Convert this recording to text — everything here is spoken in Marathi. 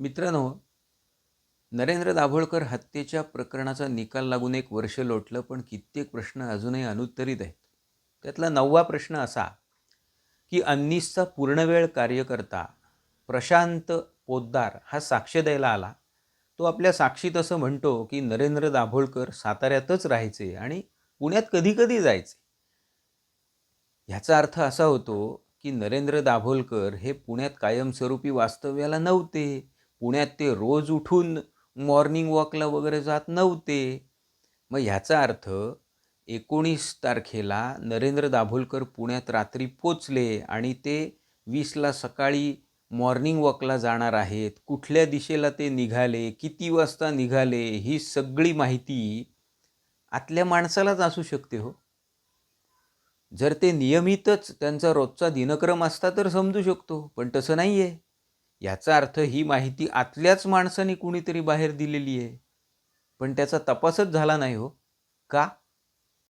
मित्रांनो नरेंद्र दाभोळकर हत्येच्या प्रकरणाचा निकाल लागून एक वर्ष लोटलं पण कित्येक प्रश्न अजूनही अनुत्तरित आहेत. त्यातला नववा प्रश्न असा की अन्नीसचा पूर्णवेळ कार्यकर्ता प्रशांत पोद्दार हा साक्ष द्यायला आला. तो आपल्या साक्षीत असं म्हणतो की नरेंद्र दाभोळकर साताऱ्यातच राहायचे आणि पुण्यात कधी कधी जायचे. ह्याचा अर्थ असा होतो की नरेंद्र दाभोलकर हे पुण्यात कायमस्वरूपी वास्तव्याला नव्हते. पुण्यात ते रोज उठून मॉर्निंग वॉकला वगैरे जात नव्हते. मग ह्याचा अर्थ एकोणीस तारखेला नरेंद्र दाभोलकर पुण्यात रात्री पोचले आणि ते वीसला सकाळी मॉर्निंग वॉकला जाणार आहेत. कुठल्या दिशेला ते निघाले किती वाजता निघाले ही सगळी माहिती आतल्या माणसालाच असू शकते हो. जर ते नियमितच त्यांचा रोजचा दिनक्रम असता तर समजू शकतो पण तसं नाही आहे याचा अर्थ ही माहिती आतल्याच माणसाने कुणीतरी बाहेर दिलेली आहे. पण त्याचा तपासच झाला नाही हो. का?